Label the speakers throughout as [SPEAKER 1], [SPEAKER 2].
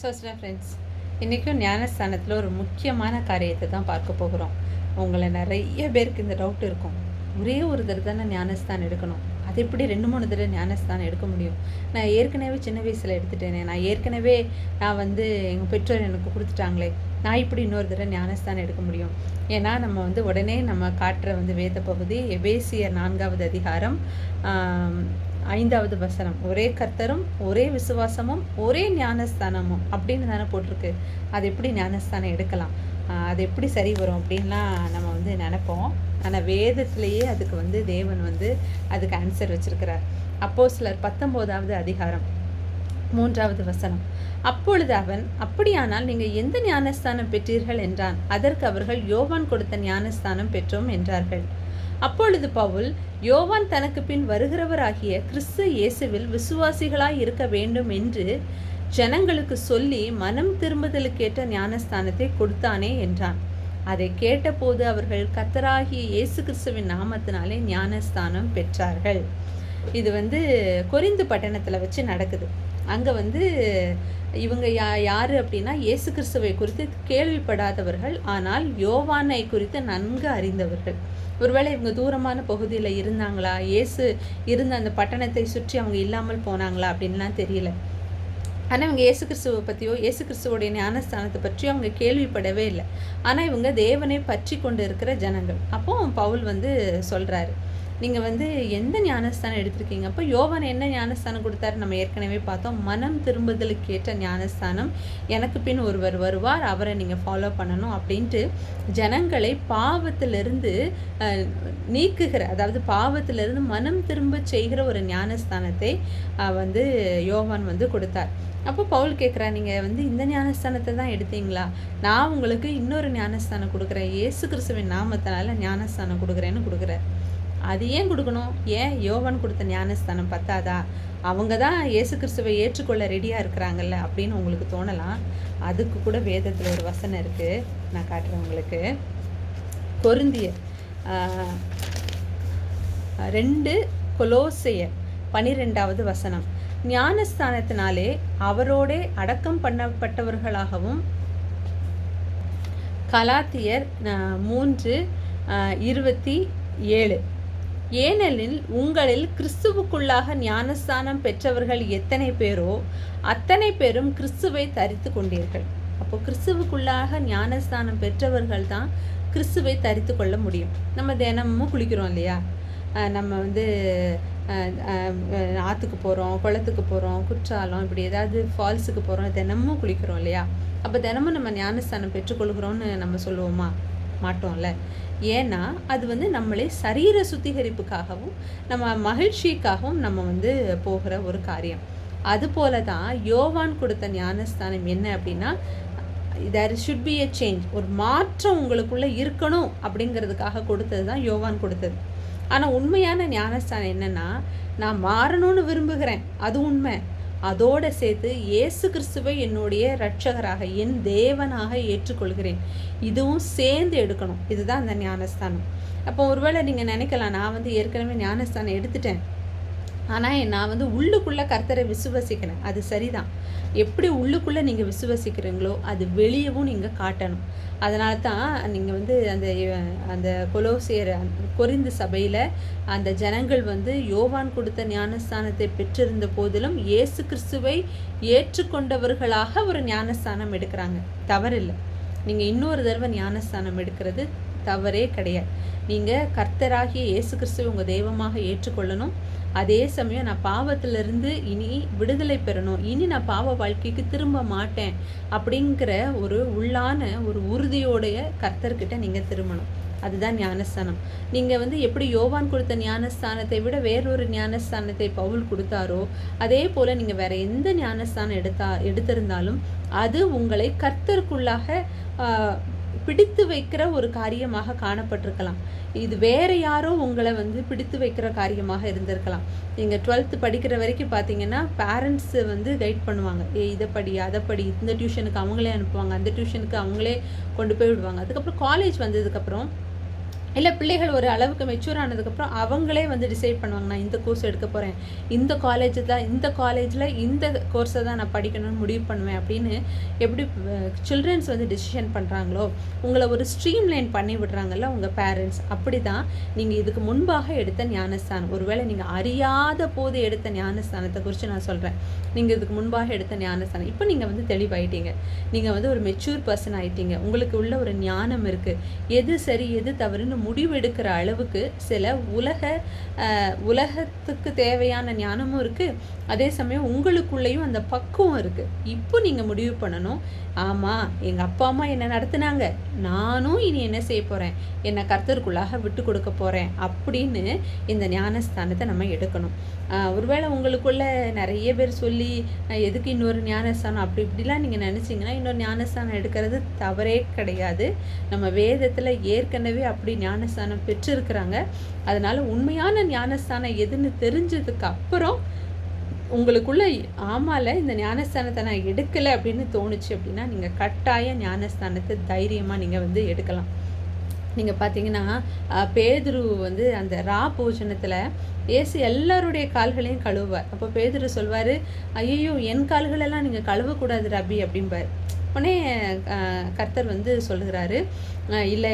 [SPEAKER 1] சோஸ்டா friends இன்றைக்கும் ஞானஸ்தானத்தில் ஒரு முக்கியமான காரியத்தை தான் பார்க்க போகிறோம். உங்களை நிறைய பேருக்கு இந்த டவுட் இருக்கும். ஒரே ஒரு தடவை தானே ஞானஸ்தானம் எடுக்கணும். அது எப்படி ரெண்டு மூணு தடவை ஞானஸ்தானம் எடுக்க முடியும்? நான் ஏற்கனவே சின்ன வயசில் எடுத்துட்டேனே. நான் ஏற்கனவே நான் வந்து எங்கள் பெற்றோர் எனக்கு கொடுத்துட்டாங்களே. நான் இப்படி இன்னொரு தடவை ஞானஸ்தானம் எடுக்க முடியும்? ஏன்னா நம்ம வந்து உடனே நம்ம காட்டுற வந்து வேத பகுதி எபேசிய நான்காவது அதிகாரம் ஐந்தாவது வசனம். ஒரே கர்த்தரும் ஒரே விசுவாசமும் ஒரே ஞானஸ்தானமும் அப்படின்னு தானே போட்டிருக்கு. அது எப்படி ஞானஸ்தானம் எடுக்கலாம்? ஆஹ் அது எப்படி சரி வரும் அப்படின்லாம் நம்ம வந்து நினைப்போம். ஆனால் வேதத்திலேயே அதுக்கு வந்து தேவன் வந்து அதுக்கு ஆன்சர் வச்சிருக்கிறார். அப்போ சிலர் பத்தொம்போதாவது அதிகாரம் மூன்றாவது வசனம். அப்பொழுது அவன் அப்படியானால் நீங்கள் எந்த ஞானஸ்தானம் பெற்றீர்கள்? என்றான். அதற்கு அவர்கள் யோவான் கொடுத்த ஞானஸ்தானம் பெற்றோம் என்றார்கள். அப்பொழுது பவுல் யோவான் தனக்கு பின் வருகிறவராகிய கிறிஸ்து இயேசுவில் விசுவாசிகளாய் இருக்க வேண்டும் என்று ஜனங்களுக்கு சொல்லி மனம் திரும்புதலுக்கேற்ற ஞானஸ்தானத்தை கொடுத்தானே என்றான். அதை கேட்டபோது அவர்கள் கத்தராகிய இயேசு கிறிஸ்துவின் நாமத்தினாலே ஞானஸ்தானம் பெற்றார்கள். இது வந்து கொரிந்து பட்டணத்தில் வச்சு நடக்குது. அங்கே வந்து இவங்க யா யார் அப்படின்னா இயேசு கிறிஸ்துவை குறித்து கேள்விப்படாதவர்கள் ஆனால் யோவானை குறித்து நன்கு அறிந்தவர்கள். ஒருவேளை இவங்க தூரமான பகுதியில் இருந்தாங்களா? இயேசு இருந்த அந்த பட்டணத்தை சுற்றி அவங்க இல்லாமல் போனாங்களா? அப்படின்லாம் தெரியல. ஆனால் இவங்க இயேசு கிறிஸ்துவை பற்றியோ இயேசு கிறிஸ்துவோடைய ஞானஸ்தானத்தை பற்றியோ அவங்க கேள்விப்படவே இல்லை. ஆனால் இவங்க தேவனை பற்றி கொண்டு இருக்கிற ஜனங்கள். அப்போ பவுல் வந்து சொல்கிறாரு நீங்கள் வந்து எந்த ஞானஸ்தானம் எடுத்திருக்கீங்க? அப்போ யோவன் என்ன ஞானஸ்தானம் கொடுத்தாரு? நம்ம ஏற்கனவே பார்த்தோம். மனம் திரும்புதலுக்கு ஏற்ற ஞானஸ்தானம். எனக்கு பின் ஒருவர் வருவார். அவரை நீங்கள் ஃபாலோ பண்ணணும் அப்படின்ட்டு ஜனங்களை பாவத்திலிருந்து நீக்குகிற அதாவது பாவத்திலிருந்து மனம் திரும்ப செய்கிற ஒரு ஞானஸ்தானத்தை வந்து யோவான் வந்து கொடுத்தார். அப்போ பவுல் கேட்குறா நீங்கள் வந்து இந்த ஞானஸ்தானத்தை தான் எடுத்தீங்களா? நான் உங்களுக்கு இன்னொரு ஞானஸ்தானம் கொடுக்குறேன். இயேசு கிறிஸ்துவின் நாமத்தினால ஞானஸ்தானம் கொடுக்குறேன்னு கொடுக்குறேன் அது ஏன் கொடுக்கணும்? ஏன் யோவான் கொடுத்த ஞானஸ்தானம் பத்தாதா? அவங்க தான் இயேசு கிறிஸ்துவை ஏற்றுக்கொள்ள ரெடியாக இருக்கிறாங்கல்ல அப்படின்னு உங்களுக்கு தோணலாம். அதுக்கு கூட வேதத்தில் ஒரு வசனம் இருக்குது நான் காட்டுறேன் உங்களுக்கு. பொருந்திய ரெண்டு கொலோசைய பனிரெண்டாவது வசனம். ஞானஸ்தானத்தினாலே அவரோடே அடக்கம் பண்ணப்பட்டவர்களாகவும் கலாத்தியர் மூன்று இருபத்தி ஏழு. ஏனெனில் உங்களில் கிறிஸ்துவுக்குள்ளாக ஞானஸ்தானம் பெற்றவர்கள் எத்தனை பேரோ அத்தனை பேரும் கிறிஸ்துவை தரித்து கொண்டீர்கள். அப்போ கிறிஸ்துவுக்குள்ளாக ஞானஸ்தானம் பெற்றவர்கள் தான் கிறிஸ்துவை தரித்து கொள்ள முடியும். நம்ம தினமும் குளிக்கிறோம் இல்லையா? நம்ம வந்து ஆற்றுக்கு போகிறோம் குளத்துக்கு போகிறோம் குற்றாலம் இப்படி ஏதாவது ஃபால்ஸுக்கு போகிறோம் தினமும் குளிக்கிறோம் இல்லையா? அப்போ தினமும் நம்ம ஞானஸ்தானம் பெற்றுக்கொள்கிறோம்னு நம்ம சொல்லுவோமா? மாட்டோம்ல. ஏன்னா அது வந்து நம்மளே சரீர சுத்திகரிப்புக்காகவும் நம்ம மகிழ்ச்சிக்காகவும் நம்ம வந்து போகிற ஒரு காரியம். அதுபோல தான் யோவான் கொடுத்த ஞானஸ்தானம் என்ன அப்படின்னா there should be a change ஒரு மாற்றம் உங்களுக்குள்ளே இருக்கணும் அப்படிங்கிறதுக்காக கொடுத்தது தான் யோவான் கொடுத்தது. ஆனால் உண்மையான ஞானஸ்தானம் என்னென்னா நான் மாறணும்னு விரும்புகிறேன். அது உண்மை. அதோட சேர்த்து இயேசு கிறிஸ்துவை என்னுடைய இரட்சகராக என் தேவனாக ஏற்றுக்கொள்கிறேன். இதுவும் சேர்ந்து எடுக்கணும். இதுதான் அந்த ஞானஸ்தானம். அப்போ ஒருவேளை நீங்கள் நினைக்கலாம் நான் வந்து ஏற்கனவே ஞானஸ்தானம் எடுத்துட்டேன். ஆனால் நான் வந்து உள்ளுக்குள்ளே கர்த்தரை விசுவசிக்கிறேன் அது சரிதான். எப்படி உள்ளுக்குள்ளே நீங்கள் விசுவசிக்கிறீங்களோ அது வெளியவும் நீங்கள் காட்டணும். அதனால தான் நீங்கள் வந்து அந்த அந்த கொலோசியர் கொரிந்து சபையில் அந்த ஜனங்கள் வந்து யோவான் கொடுத்த ஞானஸ்தானத்தை பெற்றிருந்த போதிலும் இயேசு கிறிஸ்துவை ஏற்றுக்கொண்டவர்களாக ஒரு ஞானஸ்தானம் எடுக்கிறாங்க. தவறில்லை. நீங்கள் இன்னொரு தடவை ஞானஸ்தானம் எடுக்கிறது தவறே கிடையாது. நீங்கள் கர்த்தராகிய இயேசு கிறிஸ்துவை உங்கள் தெய்வமாக ஏற்றுக்கொள்ளணும். அதே சமயம் நான் பாவத்திலிருந்து இனி விடுதலை பெறணும். இனி நான் பாவ வாழ்க்கைக்கு திரும்ப மாட்டேன் அப்படிங்கிற ஒரு உள்ளான ஒரு உறுதியோடைய கர்த்தர்கிட்ட நீங்கள் திரும்பணும். அதுதான் ஞானஸ்தானம். நீங்கள் வந்து எப்படி யோவான் கொடுத்த ஞானஸ்தானத்தை விட வேறொரு ஞானஸ்தானத்தை பவுல் கொடுத்தாரோ அதே போல் நீங்கள் வேற எந்த ஞானஸ்தானம் எடுத்தா எடுத்திருந்தாலும் அது உங்களை கர்த்தருக்குள்ளாக பிடித்து வைக்கிற ஒரு காரியமாக காணப்பட்டிருக்கலாம். இது வேற யாரோ உங்களை வந்து பிடித்து வைக்கிற காரியமாக இருந்திருக்கலாம். நீங்கள் டுவெல்த்து படிக்கிற வரைக்கும் பார்த்தீங்கன்னா பேரண்ட்ஸு வந்து கைட் பண்ணுவாங்க. ஏ இதை படி அதை படி இந்த டியூஷனுக்கு அவங்களே அனுப்புவாங்க. அந்த டியூஷனுக்கு அவங்களே கொண்டு போய் விடுவாங்க. அதுக்கப்புறம் காலேஜ் வந்ததுக்கப்புறம் இல்லை பிள்ளைகள் ஒரு அளவுக்கு மெச்சூர் ஆனதுக்கப்புறம் அவங்களே வந்து டிசைட் பண்ணுவாங்க நான் இந்த கோர்ஸ் எடுக்க போகிறேன் இந்த காலேஜ் தான் இந்த காலேஜில் இந்த கோர்ஸை தான் நான் படிக்கணும்னு முடிவு பண்ணுவேன். அப்படின்னு எப்படி சில்ட்ரன்ஸ் வந்து டிசிஷன் பண்ணுறாங்களோ உங்களை ஒரு ஸ்ட்ரீம் லைன் பண்ணி விடுறாங்கல்ல உங்கள் பேரண்ட்ஸ் அப்படி தான் நீங்கள் இதுக்கு முன்பாக எடுத்த ஞானஸ்தானம். ஒருவேளை நீங்கள் அறியாத போது எடுத்த ஞானஸ்தானத்தை குறித்து நான் சொல்கிறேன் நீங்கள் இதுக்கு முன்பாக எடுத்த ஞானஸ்தானம். இப்போ நீங்கள் வந்து தெளிவாயிட்டீங்க. நீங்கள் வந்து ஒரு மெச்சூர் பர்சன் ஆகிட்டீங்க உங்களுக்கு உள்ள ஒரு ஞானம் இருக்குது எது சரி எது தவறுன்னு முடிவெடுக்கிற அளவுக்கு சில உலக உலகத்துக்கு தேவையான ஞானமும் இருக்குது அதே சமயம் உங்களுக்குள்ளேயும் அந்த பக்குவம் இருக்குது இப்போ நீங்கள் முடிவு பண்ணணும். ஆமாம் எங்கள் அப்பா அம்மா என்னை நடத்துனாங்க? நானும் இனி என்ன செய்ய போகிறேன் என்னை கர்த்தருக்குள்ளாக விட்டு கொடுக்க போகிறேன் அப்படின்னு இந்த ஞானஸ்தானத்தை நம்ம எடுக்கணும். ஒருவேளை உங்களுக்குள்ள நிறைய பேர் சொல்லி எதுக்கு இன்னொரு ஞானஸ்தானம்? அப்படி இப்படிலாம் நீங்கள் நினச்சிங்கன்னா இன்னொரு ஞானஸ்தானம் எடுக்கிறது தவறே கிடையாது. நம்ம வேதத்தில் ஏற்கனவே அப்படி ஞானஸ்தானம் பெற்றிருக்கிறாங்க. அதனால் உண்மையான ஞானஸ்தானம் எதுன்னு தெரிஞ்சதுக்கு அப்புறம் உங்களுக்குள்ள ஆமால இந்த ஞானஸ்தானத்தை நான் எடுக்கலை அப்படின்னு தோணுச்சு அப்படின்னா நீங்கள் கட்டாய ஞானஸ்தானத்தை தைரியமாக நீங்கள் வந்து எடுக்கலாம். நீங்கள் பார்த்தீங்கன்னா பேதுரு வந்து அந்த ரா போஜனத்தில் ஏசு எல்லாருடைய கால்களையும் கழுவுவார். அப்போ பேதுரு சொல்வார் ஐயோ என் கால்களெல்லாம் நீங்கள் கழுவக்கூடாது ரபி அப்படிம்பார். உடனே கர்த்தர் வந்து சொல்லுகிறாரு இல்லை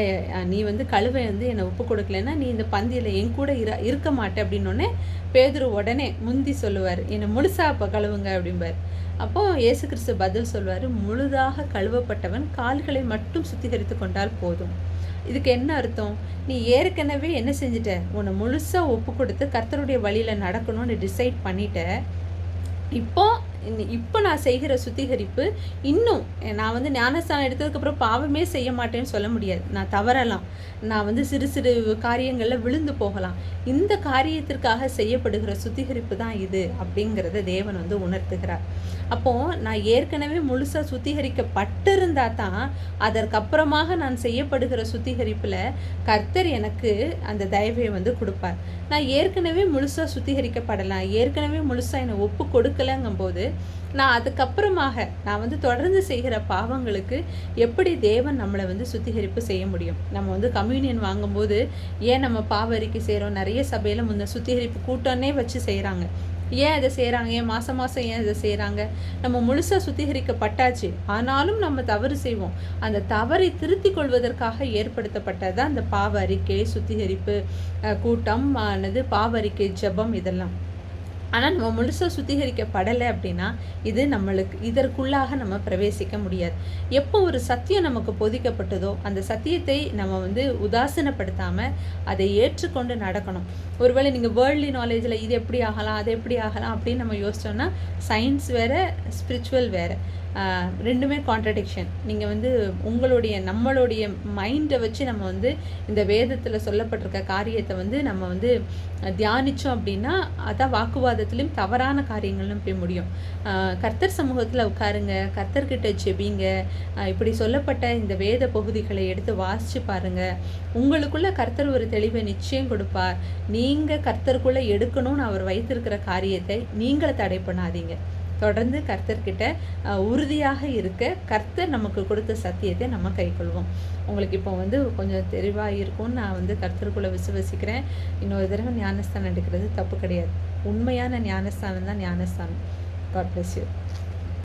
[SPEAKER 1] நீ வந்து கழுவை வந்து என்னை ஒப்பு கொடுக்கலன்னா நீ இந்த பந்தியில் என் கூட இர இருக்க மாட்டே அப்படின்னோடனே பேதுரு உடனே முந்தி சொல்லுவார் என்னை முழுசா அப்போ கழுவுங்க அப்படிம்பார். அப்போ இயேசு கிறிஸ்து பதில் சொல்வார் முழுதாக கழுவப்பட்டவன் கால்களை மட்டும் சுத்திகரித்து கொண்டால் போதும். இதுக்கு என்ன அர்த்தம்? நீ ஏற்கனவே என்ன செஞ்சிட்ட? உன்னை முழுசாக ஒப்பு கொடுத்து கர்த்தருடைய வழியில் நடக்கணும்னு டிசைட் பண்ணிட்ட. இப்போ இப்போ நான் செய்கிற சுத்திகரிப்பு இன்னும் நான் வந்து ஞானஸ்தானம் எடுத்ததுக்கப்புறம் பாவமே செய்ய மாட்டேன்னு சொல்ல முடியாது. நான் தவறலாம். நான் வந்து சிறு சிறு காரியங்களில் விழுந்து போகலாம். இந்த காரியத்திற்காக செய்யப்படுகிற சுத்திகரிப்பு தான் இது அப்படிங்கிறத தேவன் வந்து உணர்த்துகிறார். அப்போது நான் ஏற்கனவே முழுசாக சுத்திகரிக்கப்பட்டிருந்தா தான் அதற்கப்புறமாக நான் செய்யப்படுகிற சுத்திகரிப்பில் கர்த்தர் எனக்கு அந்த தயவை வந்து கொடுப்பார். நான் ஏற்கனவே முழுசாக சுத்திகரிக்கப்படலாம். ஏற்கனவே முழுசாக என்னை ஒப்பு கொடுக்கலங்கும்போது நான் அதுக்கப்புறமாக நான் வந்து தொடர்ந்து செய்கிற பாவங்களுக்கு எப்படி தேவன் நம்மளை வந்து சுத்திகரிப்பு செய்ய முடியும்? நம்ம வந்து கம்யூனியன் வாங்கும்போது ஏன் நம்ம பாவ அறிக்கை செய்கிறோம் நிறைய சபையில் முன்ன சுத்திகரிப்பு கூட்டம்னே வச்சு செய்கிறாங்க ஏன் இதை செய்கிறாங்க ஏன் மாதம் மாதம் ஏன் இதை செய்கிறாங்க நம்ம முழுசாக சுத்திகரிக்கப்பட்டாச்சு. ஆனாலும் நம்ம தவறு செய்வோம். அந்த தவறை திருத்தி கொள்வதற்காக ஏற்படுத்தப்பட்டது அந்த பாவ அறிக்கை சுத்திகரிப்பு கூட்டம் ஆனது பாவ அறிக்கை ஜபம் இதெல்லாம். ஆனால் நம்ம முழுசாக சுத்திகரிக்கப்படலை அப்படின்னா இது நம்மளுக்கு இதற்குள்ளாக நம்ம பிரவேசிக்க முடியாது. எப்போ ஒரு சத்தியம் நமக்கு பொதிக்கப்பட்டதோ அந்த சத்தியத்தை நம்ம வந்து உதாசீனப்படுத்தாமல் அதை ஏற்றுக்கொண்டு நடக்கணும். ஒருவேளை நீங்கள் வேர்ல்டி நாலேஜில் இது எப்படி ஆகலாம் அது எப்படி ஆகலாம் அப்படின்னு நம்ம யோசிச்சோம்னா சயின்ஸ் வேறு ஸ்பிரிச்சுவல் வேறு. ரெண்டுமே கான்ட்ரடிக்ஷன் நீங்கள் வந்து உங்களுடைய நம்மளுடைய மைண்டை வச்சு நம்ம வந்து இந்த வேதத்தில் சொல்லப்பட்டிருக்க காரியத்தை வந்து நம்ம வந்து தியானித்தோம் அப்படின்னா அதான் வாக்குவாதம். ஆசீர்வாதத்திலையும் தவறான காரியங்களும் போய் முடியும். கர்த்தர் சமூகத்தில் உட்காருங்க கர்த்தர்கிட்ட ஜெபிங்க. இப்படி சொல்லப்பட்ட இந்த வேத பகுதிகளை எடுத்து வாசித்து பாருங்கள் உங்களுக்குள்ள கர்த்தர் ஒரு தெளிவை நிச்சயம் கொடுப்பார். நீங்கள் கர்த்தருக்குள்ளே எடுக்கணும்னு அவர் வைத்திருக்கிற காரியத்தை நீங்களை தடை பண்ணாதீங்க. தொடர்ந்து கர்த்தர்கிட்ட உறுதியாக இருக்க கர்த்தர் நமக்கு கொடுத்த சத்தியத்தை நம்ம கைக்கொள்வோம் உங்களுக்கு இப்போ வந்து கொஞ்சம் தெளிவாக இருக்கும்னு நான் வந்து கர்த்தருக்குள்ளே விசுவசிக்கிறேன். இன்னொரு தடவை ஞானஸ்தானம் எடுக்கிறது தப்பு கிடையாது. உண்மையான ஞானஸ்தானம் தான் ஞானஸ்தானம். God bless you